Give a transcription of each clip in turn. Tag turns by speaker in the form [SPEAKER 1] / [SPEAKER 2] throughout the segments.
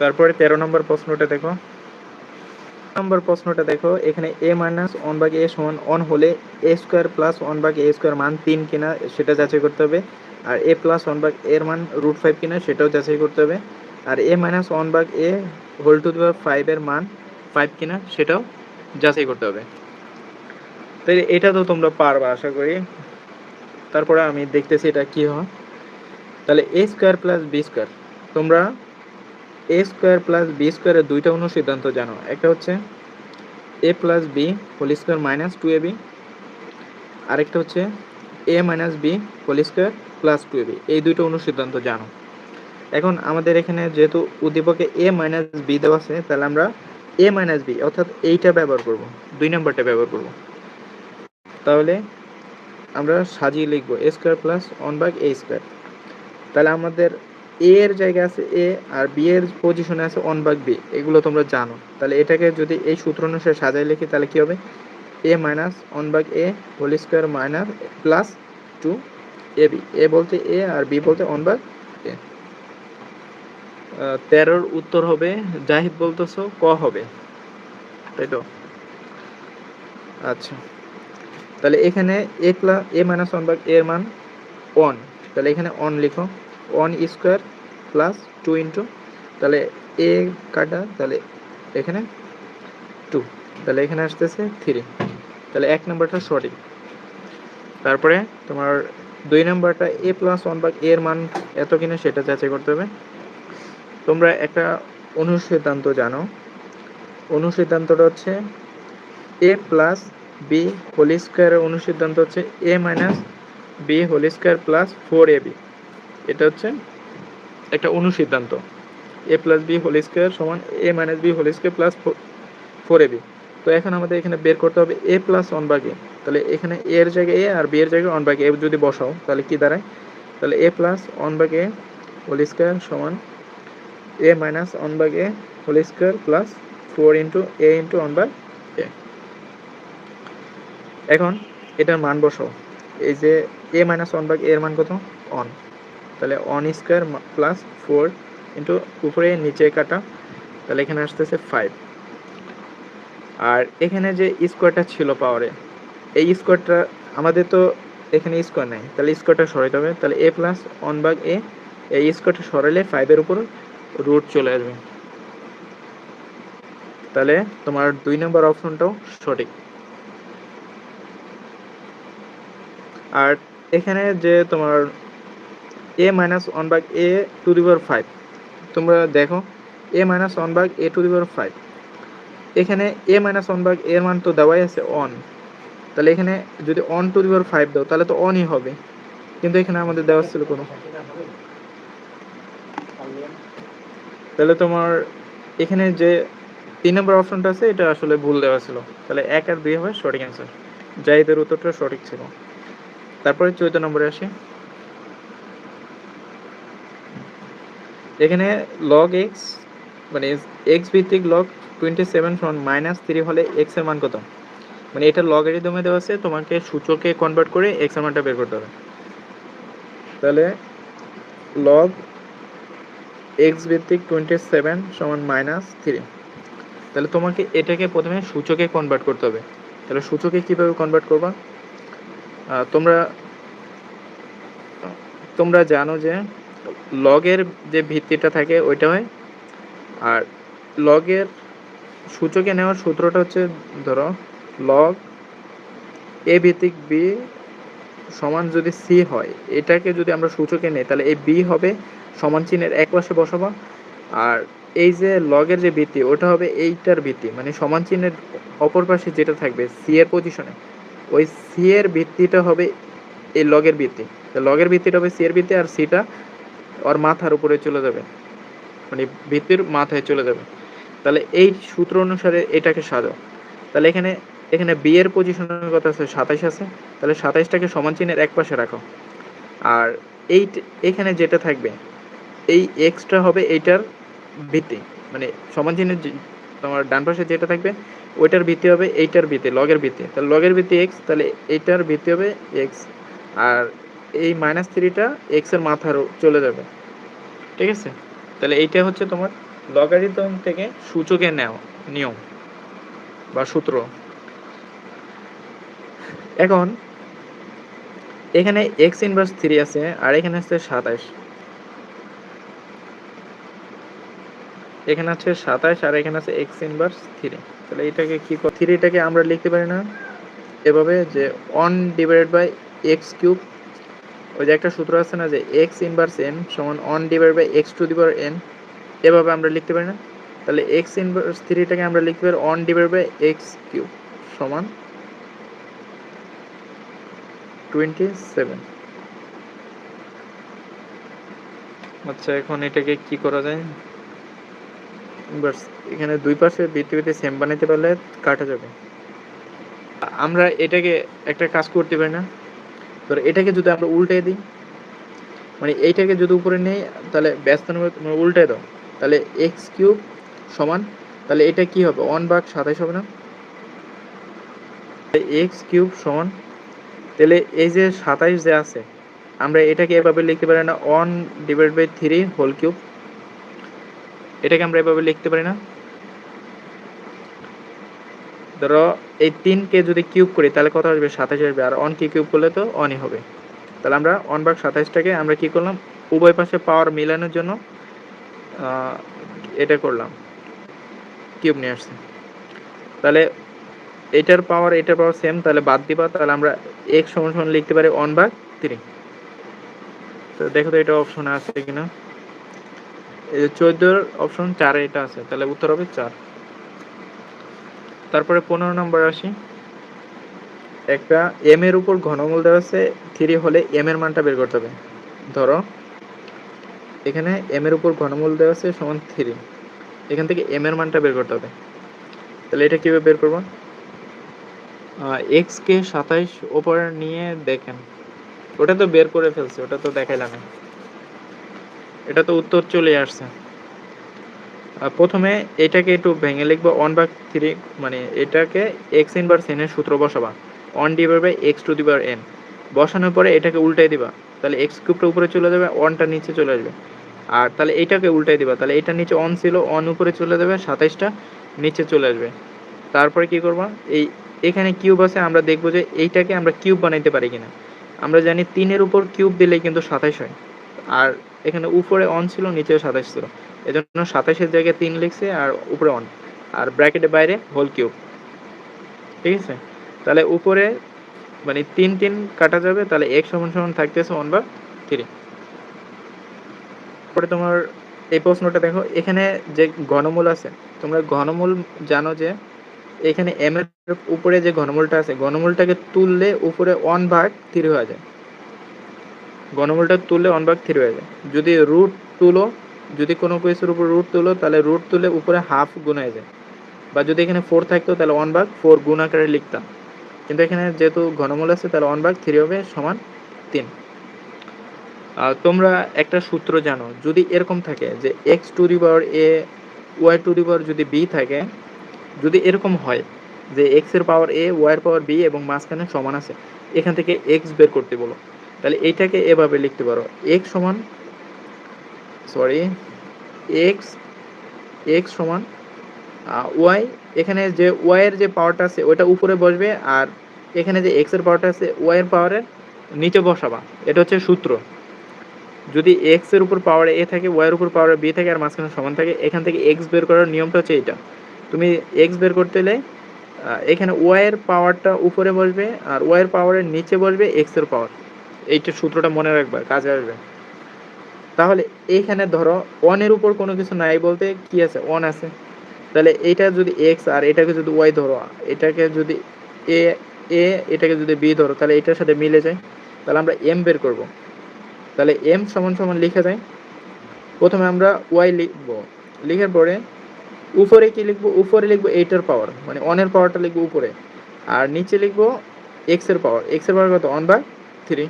[SPEAKER 1] তারপরে তেরো নম্বর প্রশ্নটা দেখো। নম্বর প্রশ্নটা দেখো, এখানে A minus one by A সমান অন হলে A square plus one by A square মান তিন কিনা সেটা যাচাই করতে হবে। আর এ প্লাস ওয়ান বাই এর মান রুট ফাইভ কিনা সেটাও যাচাই করতে হবে। আর A minus one by A whole to the ফাইভের মান ফাইভ কিনা সেটাও যাচাই করতে হবে। তাই এটা তো তোমরা পারবা আশা করি। তারপরে আমি দেখতেছি এটা কি হয়। তাহলে A square plus B square তোমরা এ স্কোয়ার প্লাস বি স্কোয়ারের দুইটা অনুসিদ্ধান্ত জানো। একটা হচ্ছে A plus B whole square minus two A B আরেকটা হচ্ছে A minus B whole square plus two A B এই দুইটা অনুসিদ্ধান্ত জানো। এখন আমাদের এখানে যেহেতু উদ্দীপকে এ মাইনাস বি দেওয়া আছে, তাহলে আমরা এ মাইনাস বি অর্থাৎ এইটা ব্যবহার করব, দুই নম্বরটা ব্যবহার করব। তাহলে আমরা সাজিয়ে লিখব A square plus one by A square তাহলে আমাদের এ এর জায়গায় আছে এ আর বি এর পজিশনে আছে ওয়ান বাই বি এগুলো তোমরা জানো। তাহলে এটাকে যদি এই সূত্র অনুসারে সাজাই লিখি, তাহলে কি হবে? A minus one by A whole square minus plus two A B A বলতে এ আর বি বলতে ওয়ান বাই এ তেরোর উত্তর হবে, জাহিদ বলতেছো, ক হবে? তাই তো? আচ্ছা। তাহলে এখানে A plus A minus one by এর মান ওয়ান তাহলে এখানে অন লিখো। One square plus two into, তাহলে এ কাটা, তাহলে এখানে টু, তাহলে এখানে আসতেছে থ্রি, তাহলে এক নম্বরটা সঠিক। তারপরে তোমার দুই নম্বরটা এ প্লাস ওয়ান বা এর মান এত কিনা সেটা যাচাই করতে হবে। তোমরা একটা অনুসিদ্ধান্ত জানো। অনুসিদ্ধান্তটা হচ্ছে এ প্লাস বি হোল স্কোয়ারের অনুসিদ্ধান্ত হচ্ছে A minus B whole square plus four A B. এটা হচ্ছে একটা অনুসিদ্ধান্ত। A plus B whole square সমান A minus B whole square plus four A B তো এখন আমাদের এখানে বের করতে হবে এ প্লাস ওয়ান এ তাহলে এখানে এ এর জায়গায় এ আর বি এর জায়গায় ওয়ান বাগ এ যদি বসাও, তাহলে কি দাঁড়ায়? তাহলে a plus one a whole square সমান এ minus one bug a whole square plus four into a into one by a এখন এটার মান বসাও। এই যে এ মাইনাস ওয়ান বাই এর মান কত? অন তাহলে অন স্কোয়ার প্লাস ফোর ইন্টু উপরে নিচে কাটা, তাহলে এখানে আসতেছে ফাইভ আর এখানে যে স্কোয়ারটা ছিল পাওয়ারে এই স্কোয়ারটা আমাদের তো এখানে স্কোয়ার নেই, তাহলে স্কোয়ারটা সরাইতে হবে, তাহলে এ প্লাস ওয়ান বাগ এ এই স্কোয়ারটা সরাইলে ফাইভের উপর রুট চলে আসবে। তাহলে তোমার দুই নম্বর অপশনটাও সঠিক। আর এখানে যে তোমার a minus one bug a to the power five তোমরা দেখো a minus one bug a to the power five এখানে এ মাইনাস ওয়ান বাগ এর মান তো দেওয়াই আছে অন তাহলে এখানে যদি on to the power five দাও, তাহলে তো অনই হবে। কিন্তু এখানে আমাদের দেওয়া ছিল কোনো। তাহলে তোমার এখানে যে তিন নম্বর অপশনটা আছে, এটা আসলে ভুল দেওয়া ছিল। তাহলে এক আর দুই হবে সঠিক অ্যান্সার জাহিদের উত্তরটা সঠিক ছিল। তারপরে চৌদ্দ নম্বরে আসি। এখানে লগ এক্স মানে এক্স ভিত্তিক log twenty seven from minus three হলে এক্সের মান কত? মানে এটা লগারিদমে দেওয়া আছে, তোমাকে সূচকে কনভার্ট করে এক্সের মানটা বের করতে হবে। তাহলে লগ এক্স ভিত্তিক টোয়েন্টি সেভেন সমান মাইনাস থ্রি তাহলে তোমাকে এটাকে প্রথমে সূচকে কনভার্ট করতে হবে। তাহলে সূচকে কীভাবে কনভার্ট করবা? তোমরা তোমরা জানো যে লগের যে ভিত্তিটা থাকে ওইটা হয়। আর লগের সূচকে নেওয়ার সূত্রটা হচ্ছে, ধরো লগ এ ভিত্তিক বি সমান যদি সি হয়, এটাকে যদি আমরা সূচকে নেই, তাহলে এই বি হবে সমান চিহ্নের এক পাশে বসাবো। আর এই যে লগের যে ভিত্তি, ওটা হবে এইটার ভিত্তি মানে সমান চিহ্নের অপর পাশে যেটা থাকবে সি এর পজিশনে ওই সি এর ভিত্তিটা হবে এই লগের ভিত্তি। লগের ভিত্তিটা হবে সি এর ভিত্তি আর সিটা ওর মাথার উপরে চলে যাবে। মানে ভিত্তির মাথায় চলে যাবে। তাহলে এই সূত্র অনুসারে এটাকে সাজাও। তাহলে এখানে এখানে বি এর পজিশনের কথা আছে, সাতাইশ আছে। তাহলে সাতাইশটাকে সমান চিহ্নের এক পাশে রাখো। আর এই এখানে যেটা থাকবে, এই এক্সট্রা হবে এইটার ভিত্তি। মানে সমান চিহ্নের তোমার ডান পাশে যেটা থাকবে, ওইটার ভিত্তি হবে এইটার ভিত্তি লগের ভিত্তি। তাহলে লগের ভিত্তি এক্স তাহলে এইটার ভিত্তি হবে এক্স আর এই মাইনাস থ্রিটা এক্সের মাথার চলে যাবে। ঠিক আছে? তাহলে এইটা হচ্ছে তোমার লগারিদম থেকে সূচকে নেওয়া নিয়ম বা সূত্র। এখন এখানে এক্স ইনভার্স থ্রি আছে আর এখানে আছে সাতাশ। এখানে আছে সাতাশ আর এখানে আছে এক্স ইনভার্স থ্রি তাহলে এটাকে কি থ্রিটাকে আমরা লিখতে পারি না। এভাবে যে one divided by x cube ওই যে একটা সূত্র আছে না যে এক্স ইনভার্স এন সমান one divide by x to the power n এভাবে আমরা লিখতে পারি না? তাহলে এক্স ইনভার্স থ্রিটাকে আমরা লিখতে পারি one divide by x cube সমান টোয়েন্টি সেভেন আচ্ছা এখন এটাকে কি করা যায়? ইনভার্স এখানে দুই পাশে বৃত্তিতে সেম বানাইতে পারলে কাটা যাবে। আমরা এটাকে একটা কাজ করতে পারি না। ধর এটাকে যদি আমরা উল্টে দিই মানে এইটাকে যদি উপরে নেই, তাহলে ব্যস্ত উল্টে দাও। তাহলে এক্স কিউব সমান, তাহলে এটা কি হবে? ওয়ান ভাগ সাতাইশ হবে না? এক্স কিউব সমান, তাহলে এই যে সাতাইশ যে আছে, আমরা এটাকে এভাবে লিখতে পারি না one divide by three whole cube এটাকে আমরা এভাবে লিখতে পারি না। ধরো, এই তিনকে যদি কিউব করি, তাহলে কত আসবে? সাতাশ আসবে। আর অন কি কিউব করলে তো অনই হবে। তাহলে আমরা অন ভাগ সাতাশটাকে আমরা কি করলাম? উভয় পাশে পাওয়ার মিলানোর জন্য এটা করলাম। কিউব নিয়ে আসছে। তাহলে এটার পাওয়ার এটার পাওয়ার সেম তাহলে বাদ দিবা। তাহলে আমরা এক সমান সমান লিখতে পারি ওয়ান ভাগ থ্রি তো দেখো তো এটা অপশনে আছে কিনা। চোদ্দোর অপশন চারে এটা আছে। তাহলে উত্তর হবে চার। তারপরে পনেরো নম্বর আসি। একটা এম এর উপর ঘনমূল দেওয়া আছে থ্রি হলে এম এর মানটা বের করতে হবে। ধরো, এখানে এম এর উপর ঘনমূল দেওয়া আছে সমান থ্রি এখান থেকে এম এর মানটা বের করতে হবে। তাহলে এটা কীভাবে বের করব? এক্স কে সাতাইশ ওপর নিয়ে দেখেন। ওটা তো বের করে ফেলছে, ওটা তো দেখাইলাম। এটা তো উত্তর চলে আসছে। প্রথমে এটাকে একটু ভেঙে লিখব ওয়ান বাই থ্রি মানে এটাকে এক্স ইনভার্স এন এর সূত্র বসাবা। One divide by x to the power n বসানোর পরে এটাকে উল্টাই দিবা। তাহলে এক্স কিউবটা উপরে চলে যাবে ওয়ানটা নিচে চলে আসবে। আর তাহলে এইটাকে উল্টাই দিবা। তাহলে এটা নিচে অন ছিল অন উপরে চলে যাবে, সাতাইশটা নিচে চলে আসবে। তারপরে কি করবা? এই এখানে কিউব আছে, আমরা দেখব যে এইটাকে আমরা কিউব বানাইতে পারি কিনা। আমরা জানি তিনের উপর কিউব দিলে কিন্তু সাতাইশ হয়। আর এখানে উপরে অন ছিল নিচে সাতাইশ ছিল। এজন্য সাতাইশের জায়গায় তিন লিখছে আর উপরে অন আর ব্র্যাকেটের বাইরে হোল কিউব ঠিক আছে? তাহলে উপরে মানে তিন তিন কাটা যাবে, তাহলে এক সমান সমান থাকতেছে ওয়ান বা থ্রি পরে তোমার এই প্রশ্নটা দেখো, এখানে যে ঘনমূল আছে, তোমরা ঘনমূল জানো যে এখানে এম এর উপরে যে ঘনমূলটা আছে, ঘনমূলটাকে তুললে উপরে ওয়ান ভাগ থ্রি হয়ে যায়। ঘনমূলটা তুললে ওয়ান ভাগ থ্রি হয়ে যায়। যদি রুট তুলো যদি কোনো কিছুর উপর রুট তুলো, তাহলে রুট তুলে উপরে হাফ গুণ হয়ে যায়। বা যদি এখানে ফোর থাকতো, তাহলে ওয়ান ভাগ ফোর গুণ আকারে লিখতাম। কিন্তু এখানে যেহেতু ঘনমূল আছে, তাহলে ওয়ান ভাগ থ্রি হবে সমান তিন। তোমরা একটা সূত্র জানো, যদি এরকম থাকে যে x to the a y to the যদি বি থাকে, যদি এরকম হয় যে এক্সের পাওয়ার এ ওয়াই এর পাওয়ার বি এবং মাঝখানে সমান আছে, এখান থেকে এক্স বের করতে বলো। তাহলে এইটাকে এভাবে লিখতে পারো এক্স সমান সরি এক্স এক্স সমান ওয়াই এখানে যে ওয়াই এর যে পাওয়ারটা আছে, ওইটা উপরে বসবে আর এখানে যে এক্সের পাওয়ারটা আছে ওয়াই এর পাওয়ারের নিচে বসাবা। এটা হচ্ছে সূত্র। যদি এক্সের উপর পাওয়ার এ থাকে ওয়াই এর উপর পাওয়ার বি থাকে আর মাঝখানে সমান থাকে, এখান থেকে এক্স বের করার নিয়মটা হচ্ছে এটা তুমি এক্স বের করতে হলে এখানে ওয়াইয়ের পাওয়ারটা উপরে বসবে আর ওয়াইয়ের পাওয়ারের নিচে বসবে এক্সের পাওয়ার এইটা সূত্রটা মনে রাখবা, কাজে আসবে। তাহলে এইখানে ধরো ওয়ানের উপর কোনো কিছু নাই বলতে কি আছে? ওয়ান আছে। তাহলে এইটা যদি এক্স আর এটাকে যদি ওয়াই ধরো, এটাকে যদি এ এ এটাকে যদি বি ধরো, তাহলে এটার সাথে মিলে যায়। তাহলে আমরা এম বের করব। তাহলে এম সমান সমান লিখে যায় প্রথমে আমরা ওয়াই লিখব। লিখার পরে উপরে কি লিখব? উপরে লিখব এইটার পাওয়ার মানে অনের পাওয়ারটা লিখব উপরে। আর নিচে লিখব এক্সের পাওয়ার এক্সের পাওয়ার কত? ওয়ান বাই থ্রি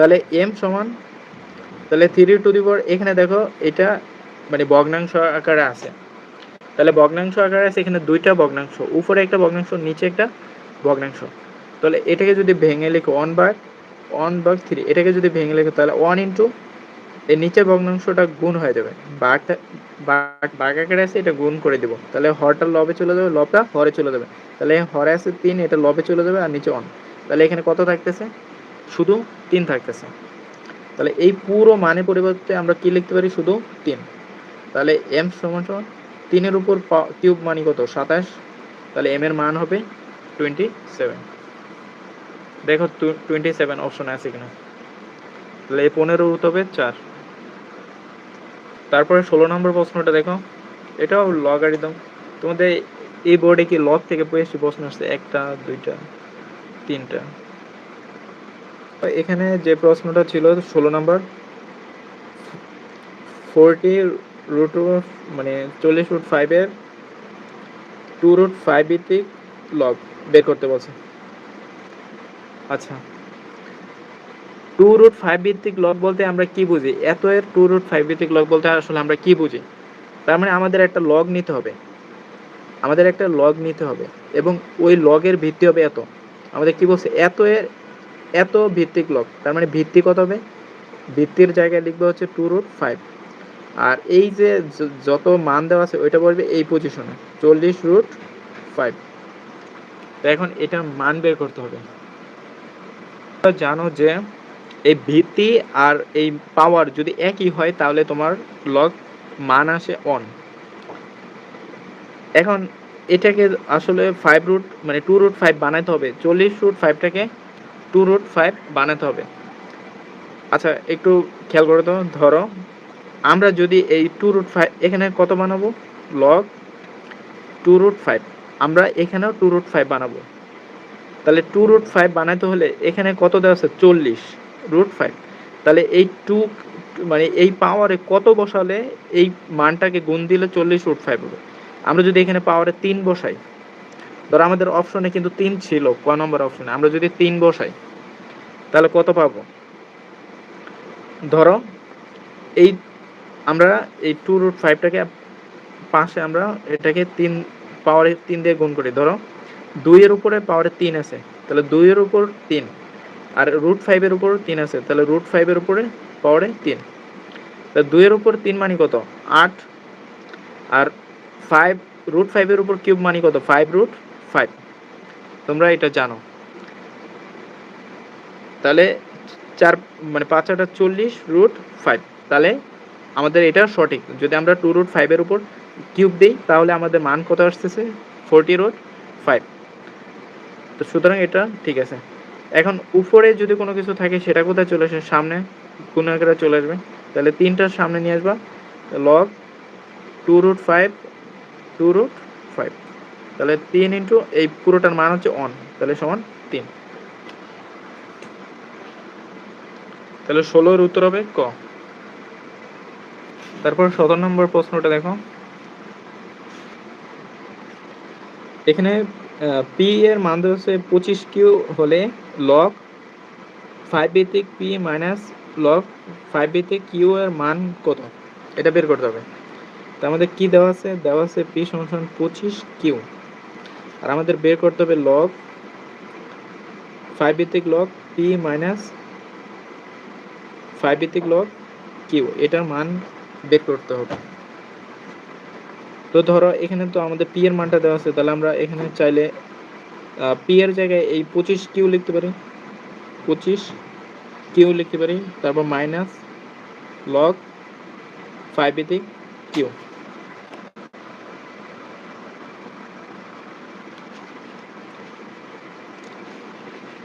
[SPEAKER 1] তাহলে এম সমান, তাহলে থ্রি টু দি পাওয়ার এখানে দেখো এটা মানে ভগ্নাংশ আকারে আছে। তাহলে ভগ্নাংশ আকারে আছে এখানে দুইটা ভগ্নাংশ, উপরে একটা ভগ্নাংশ, নিচে একটা ভগ্নাংশ। তাহলে এটাকে যদি ভেঙে লিখো ওয়ান বাই ওয়ান ভাগ থ্রি এটাকে যদি ভেঙে লেখো তাহলে ওয়ান ইন্টু এই নিচের ভগ্নাংশটা গুণ হয়ে যাবে। বাঘটা বাঘ বাঘ আকারে আছে, এটা গুণ করে দেবো। তাহলে হরটা লবে চলে যাবে, লবটা হরে চলে যাবে। তাহলে হরে আছে তিন, এটা লবে চলে যাবে আর নিচে অন তাহলে এখানে কত থাকতেছে? শুধু তিন থাকতেছে। তাহলে এই পুরো মানে পরিবর্তে আমরা কি লিখতে পারি? শুধু তিন। তাহলে এম সমান সমান তিনের উপর কিউব মানে কত? সাতাশ। তাহলে এম এর মান হবে টোয়েন্টি সেভেন দেখো টোয়েন্টি সেভেন অপশন আছে কিনা। তাহলে এই পনেরো রুট হবে চার। তারপরে ষোলো নম্বর প্রশ্নটা দেখো। এটাও লগারিদম তোমাদের এই বোর্ডে কি লগ থেকে বেশি প্রশ্ন আসছে? একটা, দুইটা, তিনটা। এখানে যে প্রশ্নটা ছিল, ষোলো নম্বর ফোরটি রুট মানে চল্লিশ রুট ফাইভের টু রুট ফাইভ ভিত্তিক লগ বের করতে বলছে। আচ্ছা টু রুট ফাইভ ভিত্তিক লগ বলতে আমরা কি বুঝি? এত এর টু রুট ফাইভ ভিত্তিক লগ বলতে আসলে আমরা কি বুঝি? তার মানে আমাদের একটা লগ নিতে হবে। আমাদের একটা লগ নিতে হবে এবং ওই লগের ভিত্তি হবে এত। আমাদের কি বলছে? এত এর এত ভিত্তিক লগ তার মানে ভিত্তি কত হবে? ভিত্তির জায়গায় লিখবে হচ্ছে টু রুট ফাইভ আর এই যে যত মান দেওয়া আছে, ওইটা বলবে এই পজিশনে চল্লিশ রুট ফাইভ তো এখন এটার মান বের করতে হবে। জানো যে এই ভিত্তি আর এই পাওয়ার যদি একই হয়, তাহলে তোমার লগ মান আসে অন এখন এটাকে আসলে ফাইভ রুট মানে টু রুট ফাইভ বানাতে হবে। চল্লিশ রুট ফাইভটাকে টু রুট ফাইভ বানাতে হবে। আচ্ছা একটু খেয়াল করে তো, ধরো, আমরা যদি এই টু রুট ফাইভ এখানে কত বানাবো? লগ টু রুট ফাইভ আমরা এখানেও টু রুট ফাইভ বানাবো। তাহলে টু রুট ফাইভ বানাতে হলে এখানে কত দেওয়া আছে? চল্লিশ রুট ফাইভ তাহলে এই টু মানে এই পাওয়ারে কত বসালে এই মানটাকে গুণ দিলে চল্লিশ রুট ফাইভ হবে। আমরা যদি এখানে পাওয়ারে তিন বসাই ধরো আমাদের অপশনে কিন্তু তিন ছিল ক নম্বর অপশনে আমরা যদি তিন বসাই, তাহলে কত পাবো? ধরো, এই আমরা এই টু রুট ফাইভটাকে পাশে আমরা এটাকে তিন পাওয়ারে তিন দিয়ে গুণ করি। ধরো, দুইয়ের উপরে পাওয়ারে তিন আছে, তাহলে দুইয়ের উপর তিন, আর রুট ফাইভের উপর তিন আছে, তাহলে রুট ফাইভের উপরে পাওয়ারে তিন। তাহলে দুইয়ের উপর তিন মানে কত? আট, আর ফাইভ রুট ফাইভের উপর কিউব মানে কত? ফাইভ রুট ফাইভ তোমরা এটা জানো। তাহলে চার মানে পাঁচ আটা চল্লিশ রুট ফাইভ তাহলে আমাদের এটা সঠিক। যদি আমরা টু রুট ফাইভের উপর কিউব দিই, তাহলে আমাদের মান কত আসতেছে? ফোরটি রুট ফাইভ তো সুতরাং এটা ঠিক আছে। এখন উপরে যদি কোনো কিছু থাকে, সেটা কোথায় চলে আসে? সামনে। কোনো একটা চলে আসবে? তাহলে তিনটার সামনে নিয়ে আসবা। Log two root five two root five তাহলে তিন ইন্টু এই পুরোটার মান হচ্ছে অন তাহলে সমান তিন। তাহলে ষোলোর উত্তর হবে ক। তারপর সতেরো নম্বর প্রশ্নটা দেখো। এখানে পি এর মান হচ্ছে পঁচিশ কিউ হলে লগ ফাইভ ভিত্তিক পি মাইনাস লগ ফাইভ ভিত্তিক কিউ এর মান কত? এটা বের করতে হবে। তো আমাদের কি দেওয়া আছে? দেওয়া আছে পি সমান পঁচিশ কিউ আর আমাদের বের করতে হবে লগ ফাইভ ভিত্তিক লগ পি মাইনাস ফাইভ ভিত্তিক লগ কিউ এটার মান বের করতে হবে। তো ধরো এখানে তো আমাদের পি এর মানটা দেওয়া আছে, তাহলে আমরা এখানে চাইলে পি এর জায়গায় এই পঁচিশ কিউ লিখতে পারি। পঁচিশ কিউ লিখতে পারি, তারপর মাইনাস লগ ফাইভ ভিত্তিক কিউ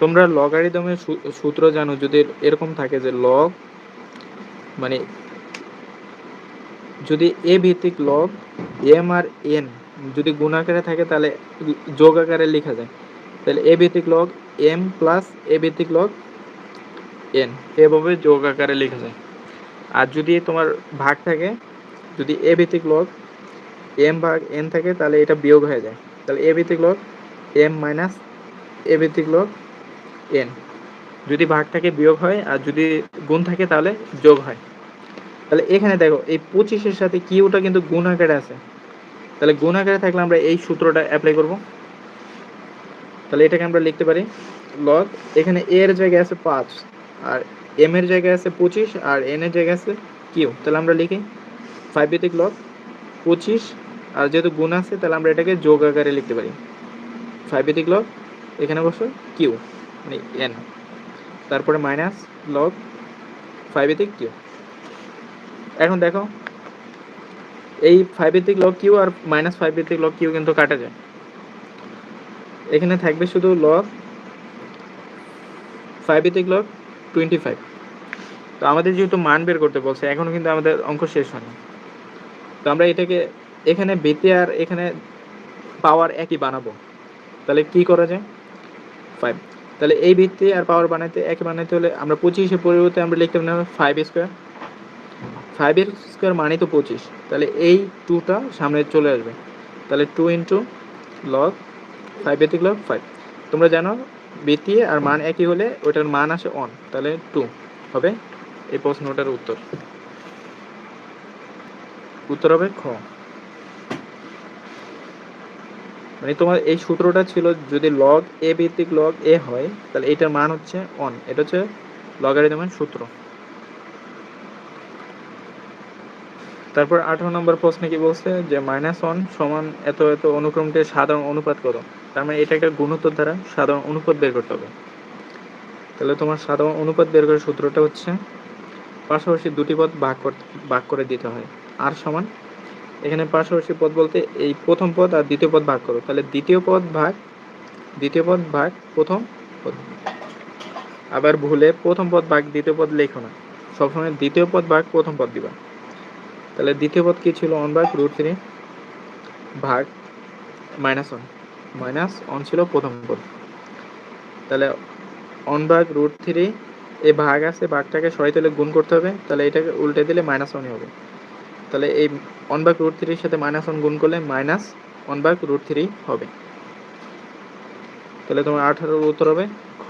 [SPEAKER 1] তোমরা লগারিদমের সূত্র জানো, যদি এরকম থাকে যে লগ মানে যদি এ ভিত্তিক লগ এম আর এন যদি গুণ আকারে থাকে, তাহলে যোগ আকারে লেখা যায়। তাহলে এ ভিত্তিক লগ এম প্লাস এ ভিত্তিক লগ এন এভাবে যোগ আকারে লেখা যায়। আর যদি তোমার ভাগ থাকে, যদি এ ভিত্তিক লগ এম ভাগ এন থাকে, তাহলে এটা বিয়োগ হয়ে যায়। তাহলে এ ভিত্তিক লগ এম মাইনাস এ ভিত্তিক লগ এন যদি ভাগ থাকে বিয়োগ হয় আর যদি গুণ থাকে তাহলে যোগ হয়। তাহলে এখানে দেখো, এই পঁচিশের সাথে কিউটা কিন্তু গুণ আকারে আছে। তাহলে গুণ আকারে থাকলে আমরা এই সূত্রটা অ্যাপ্লাই করব। তাহলে এটাকে আমরা লিখতে পারি লগ এখানে এ এর জায়গায় আছে পাঁচ আর এম এর জায়গায় আছে পঁচিশ আর এন এর জায়গায় আছে কিউ তাহলে আমরা লিখি ফাইভ ভিত্তিক লগ পঁচিশ আর যেহেতু গুণ আছে তাহলে আমরা এটাকে যোগ আকারে লিখতে পারি। ফাইভ ভিত্তিক লগ এখানে বসো কিউ মানে এন। তারপরে মাইনাস লগ ফাইভ ভিত্তিক কিউ। এখন দেখো, এই ফাইভ ভিত্তিক লগ কিউ আর মাইনাস ফাইভ ভিত্তিক লগ কিউ কিন্তু কাটা যায়। এখানে থাকবে শুধু লগ ফাইভ ভিত্তিক লগ টোয়েন্টি ফাইভ তো আমাদের যেহেতু মান বের করতে বলছে এখনও কিন্তু আমাদের অঙ্ক শেষ হয়নি। তো আমরা এটাকে, এখানে ভিত্তি আর এখানে পাওয়ার একই বানাবো। তাহলে কি করা যায়? ফাইভ তাহলে এই ভিত্তি আর পাওয়ার বানাতে একই বানাতে হলে আমরা পঁচিশের পরিবর্তে আমরা লিখতে পারি ফাইভ স্কোয়ার ফাইভের স্কোয়ার মানে তো পঁচিশ। তাহলে এই টুটা সামনে চলে আসবে। তাহলে টু ইন্টু লগ ফাইভ ভিত্তিক লগ ফাইভ তোমরা জানো ভিত্তি আর মান একই হলে ওটার মান আসে অন তাহলে টু হবে। এই প্রশ্নটার উত্তর। উত্তর হবে খ। মানে তোমার এই সূত্রটা ছিল যদি লগ এ ভিত্তিক লগ এ হয়, তাহলে এটার মান হচ্ছে অন এটা হচ্ছে লগারিদমের সূত্র। তারপর আঠারো নম্বর প্রশ্নে কি বলছে? যে মাইনাস ওয়ান সমান এত এত অনুক্রমটির সাধারণ অনুপাত করো। তার মানে এটা একটা গুণোত্তর দ্বারা সাধারণ অনুপাত বের করতে হবে। তাহলে তোমার সাধারণ অনুপাত বের করার সূত্রটা হচ্ছে পাশাপাশি দুটি পদ ভাগ করতে ভাগ করে দিতে হয়। আর সমান এখানে পাশাপাশি পদ বলতে এই প্রথম পদ আর দ্বিতীয় পদ ভাগ করো। তাহলে দ্বিতীয় পদ ভাগ, দ্বিতীয় পদ ভাগ প্রথম পদ। আবার ভুলে প্রথম পদ ভাগ, দ্বিতীয় পদ লেখো না। সবসময় দ্বিতীয় পদ ভাগ, প্রথম পদ দিবা। তাহলে দ্বিতীয় পদ কি ছিল? অন ভাগ রুট থ্রি ভাগ মাইনাস ওয়ান মাইনাস অন ছিল প্রথম পদ। তাহলে অন ভাগ রুট থ্রি এই ভাগ আছে, ভাগটাকে সরাইতে হলে গুণ করতে হবে। তাহলে এটাকে উল্টে দিলে মাইনাস ওয়ানই হবে। তাহলে এই ওয়ান ভাগ রুট থ্রির সাথে মাইনাস ওয়ান গুণ করলে মাইনাস ওয়ান ভাগ রুট থ্রি হবে। তাহলে তোমার আঠারোর উত্তর হবে খ